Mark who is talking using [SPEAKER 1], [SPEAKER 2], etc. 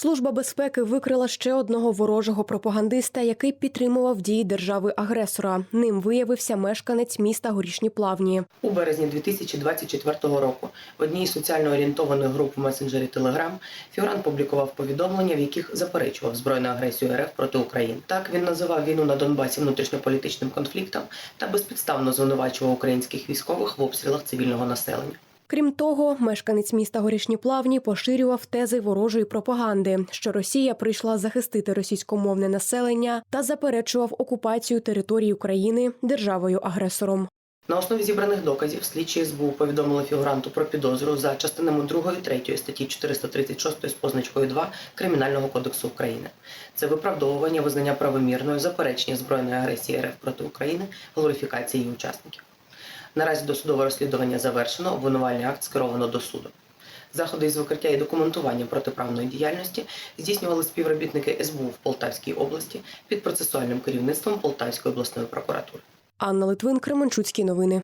[SPEAKER 1] Служба безпеки викрила ще одного ворожого пропагандиста, який підтримував дії держави-агресора. Ним виявився мешканець міста Горішні Плавні.
[SPEAKER 2] У березні 2024 року в одній із соціально орієнтованих груп в месенджері Telegram фігурант публікував повідомлення, в яких заперечував збройну агресію РФ проти України. Так він називав війну на Донбасі внутрішньополітичним конфліктом та безпідставно звинувачував українських військових в обстрілах цивільного населення.
[SPEAKER 1] Крім того, мешканець міста Горішні Плавні поширював тези ворожої пропаганди, що Росія прийшла захистити російськомовне населення та заперечував окупацію території України державою-агресором.
[SPEAKER 2] На основі зібраних доказів слідчі СБУ повідомили фігуранту про підозру за частинами 2 і 3 статті 436 з позначкою 2 Кримінального кодексу України. Це виправдовування визнання правомірною, заперечення збройної агресії РФ проти України, глорифікації її учасників. Наразі досудове розслідування завершено, обвинувальний акт скеровано до суду. Заходи із викриття і документування протиправної діяльності здійснювали співробітники СБУ в Полтавській області під процесуальним керівництвом Полтавської обласної прокуратури.
[SPEAKER 1] Анна Литвин, Кременчуцькі новини.